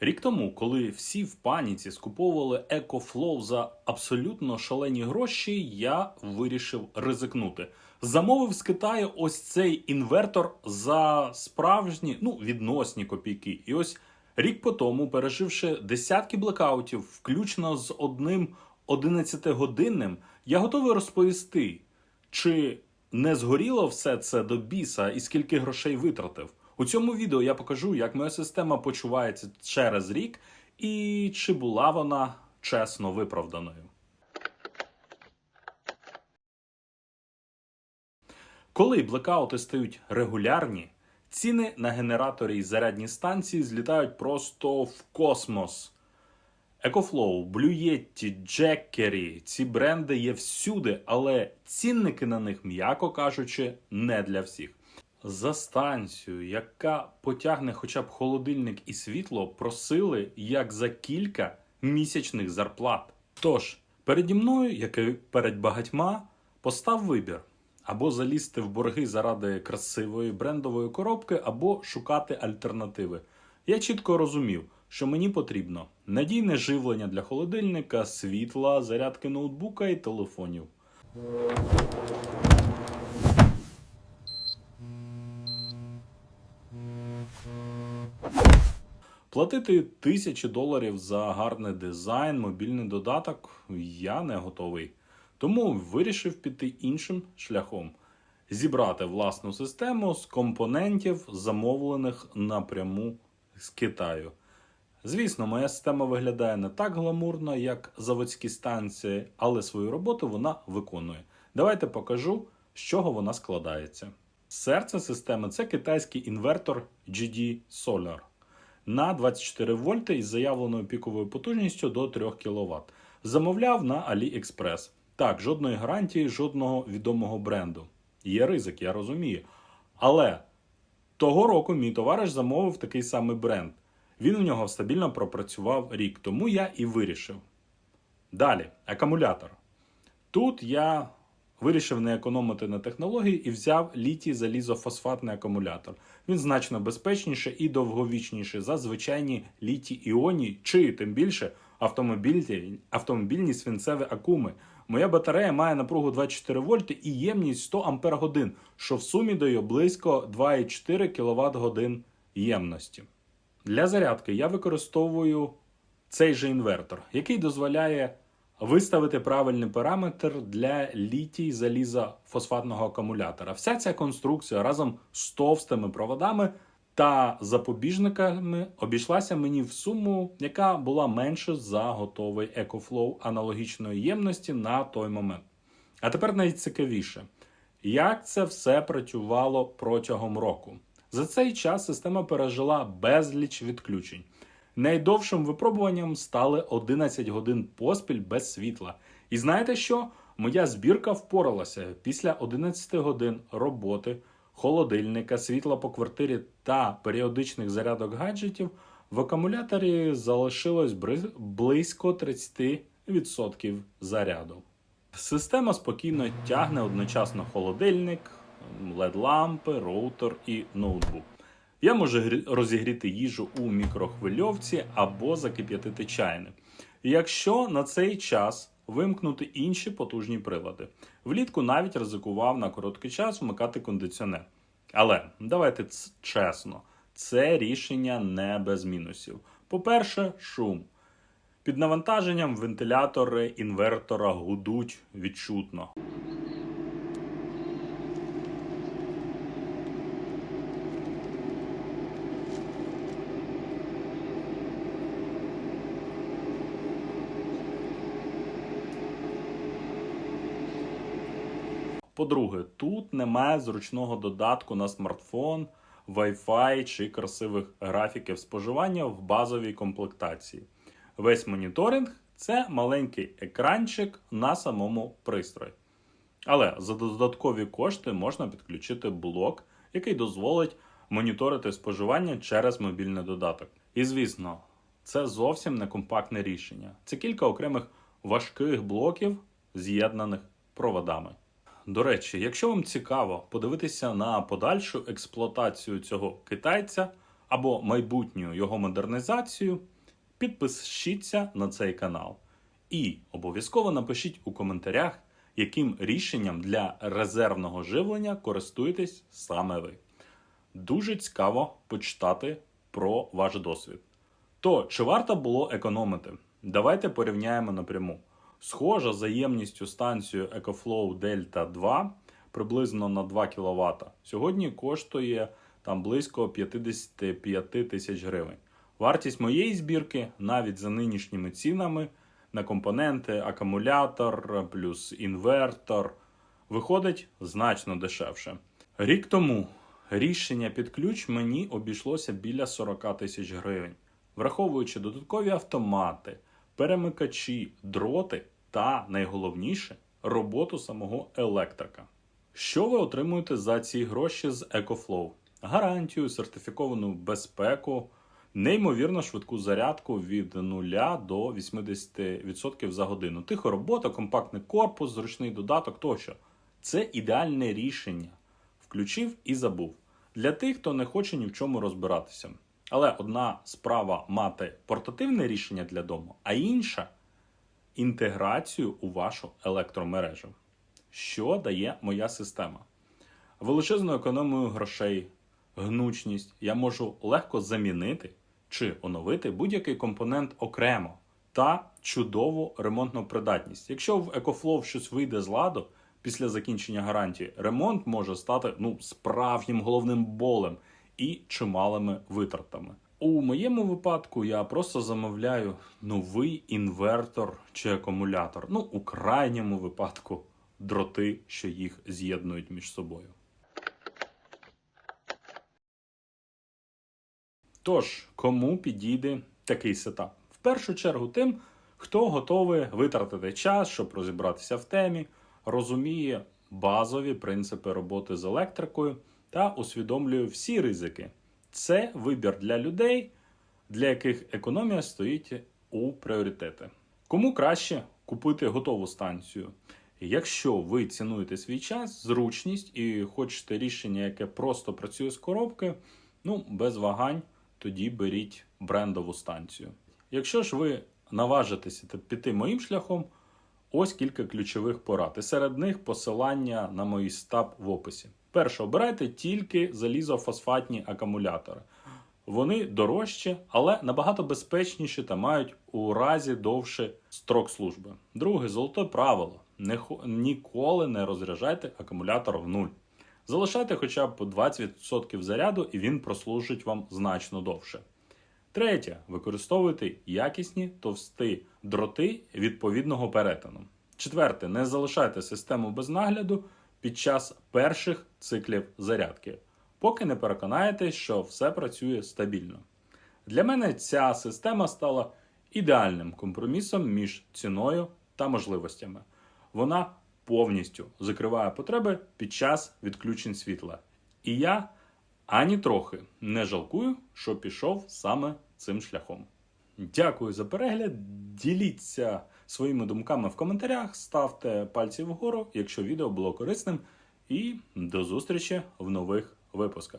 Рік тому, коли всі в паніці скуповували EcoFlow за абсолютно шалені гроші, я вирішив ризикнути. Замовив з Китаю ось цей інвертор за справжні, ну, відносні копійки. І ось рік по тому, переживши десятки блекаутів, включно з одним 11-годинним, я готовий розповісти, чи не згоріло все це до біса і скільки грошей витратив. У цьому відео я покажу, як моя система почувається через рік і чи була вона чесно виправданою. Коли блекаути стають регулярні, ціни на генератори і зарядні станції злітають просто в космос. Blue Yeti, Jackery – ці бренди є всюди, але цінники на них, м'яко кажучи, не для всіх. За станцію, яка потягне хоча б холодильник і світло, просили як за кілька місячних зарплат. Тож, переді мною, як і перед багатьма, постав вибір: або залізти в борги заради красивої брендової коробки, або шукати альтернативи. Я чітко розумів, що мені потрібно надійне живлення для холодильника, світла, зарядки ноутбука і телефонів. Платити тисячі доларів за гарний дизайн, мобільний додаток я не готовий. Тому вирішив піти іншим шляхом: зібрати власну систему з компонентів, замовлених напряму з Китаю. Звісно, моя система виглядає не так гламурно, як заводські станції, але свою роботу вона виконує. Давайте покажу, з чого вона складається. Серце системи це китайський інвертор GD Solar на 24 вольти із заявленою піковою потужністю до 3 кВт. Замовляв на AliExpress. Так, жодної гарантії, жодного відомого бренду. Є ризик, я розумію. Але того року мій товариш замовив такий самий бренд. Він у нього стабільно пропрацював рік, тому я і вирішив. Далі, акумулятор. Тут я вирішив не економити на технології і взяв літій залізофосфатний акумулятор. Він значно безпечніше і довговічніше за звичайні літій іоні чи тим більше автомобільні, автомобільні свинцеві акуми. Моя батарея має напругу 24 вольти і ємність 100 ампер годин, що в сумі дає близько 2,4 кВт годин ємності. Для зарядки я використовую цей же інвертор, який дозволяє виставити правильний параметр для літій заліза фосфатного акумулятора. Вся ця конструкція разом з товстими проводами та запобіжниками обійшлася мені в суму, яка була менше за готовий EcoFlow аналогічної ємності на той момент. А тепер найцікавіше, як це все працювало протягом року. За цей час система пережила безліч відключень. Найдовшим випробуванням стали 11 годин поспіль без світла. І знаєте що? Моя збірка впоралася після 11 годин роботи, холодильника, світла по квартирі та періодичних зарядок гаджетів. В акумуляторі залишилось близько 30% заряду. Система спокійно тягне одночасно холодильник, LED-лампи, роутер і ноутбук. Я можу грі- розігріти їжу у мікрохвильовці або закип'ятити чайник. Якщо на цей час вимкнути інші потужні прилади. Влітку навіть ризикував на короткий час вмикати кондиціонер. Але давайте чесно, це рішення не без мінусів. По-перше, шум. Під навантаженням вентилятори інвертора гудуть відчутно. По-друге, тут немає зручного додатку на смартфон, Wi-Fi чи красивих графіків споживання в базовій комплектації. Весь моніторинг це маленький екранчик на самому пристрої. Але за додаткові кошти можна підключити блок, який дозволить моніторити споживання через мобільний додаток. І звісно, це зовсім не компактне рішення. Це кілька окремих важких блоків, з'єднаних проводами. До речі, якщо вам цікаво подивитися на подальшу експлуатацію цього китайця, або майбутню його модернізацію, підпишіться на цей канал. І обов'язково напишіть у коментарях, яким рішенням для резервного живлення користуєтесь саме ви. Дуже цікаво почитати про ваш досвід. То чи варто було економити? Давайте порівняємо напряму. Схожа за ємністю станцію EcoFlow Delta 2 приблизно на 2 кВт. Сьогодні коштує там близько 55 тисяч гривень. Вартість моєї збірки навіть за нинішніми цінами на компоненти, акумулятор плюс інвертор виходить значно дешевше. Рік тому рішення під ключ мені обійшлося біля 40 тисяч гривень, враховуючи додаткові автомати, перемикачі, дроти та найголовніше роботу самого електрика. Що ви отримуєте за ці гроші з EcoFlow? Гарантію, сертифіковану безпеку, неймовірно швидку зарядку від 0 до 80% за годину. Тиха робота, компактний корпус, зручний додаток тощо. Це ідеальне рішення. Включив і забув. Для тих, хто не хоче ні в чому розбиратися. Але одна справа мати портативне рішення для дому, а інша інтеграцію у вашу електромережу. Що дає моя система? Величезну економію грошей, гнучність я можу легко замінити чи оновити будь-який компонент окремо та чудову ремонтну придатність. Якщо в EcoFlow щось вийде з ладу після закінчення гарантії, ремонт може стати ну, справжнім головним болем і чималими витратами. У моєму випадку я просто замовляю новий інвертор чи акумулятор. Ну, у крайньому випадку дроти, що їх з'єднують між собою. Тож, кому підійде такий сетап? В першу чергу тим, хто готовий витратити час, щоб розібратися в темі, розуміє базові принципи роботи з електрикою та усвідомлює всі ризики. Це вибір для людей, для яких економія стоїть у пріоритети. Кому краще купити готову станцію? Якщо ви цінуєте свій час, зручність і хочете рішення, яке просто працює з коробки, ну без вагань, тоді беріть брендову станцію. Якщо ж ви наважитеся піти моїм шляхом, ось кілька ключових порад. І серед них посилання на мої стаб в описі. Перше, обирайте тільки залізофосфатні акумулятори. Вони дорожчі, але набагато безпечніші та мають у разі довше строк служби. Друге, золоте правило: не ніколи не розряджайте акумулятор в нуль. Залишайте хоча б 20% заряду, і він прослужить вам значно довше. Третє, використовуйте якісні товсті дроти відповідного перетину. Четверте, не залишайте систему без нагляду під час перших циклів зарядки, поки не переконаєтесь, що все працює стабільно. Для мене ця система стала ідеальним компромісом між ціною та можливостями. Вона повністю закриває потреби під час відключень світла. І я ані трохи не жалкую, що пішов саме цим шляхом. Дякую за перегляд. Діліться своїми думками в коментарях, ставте пальці вгору, якщо відео було корисним. І до зустрічі в нових випусках.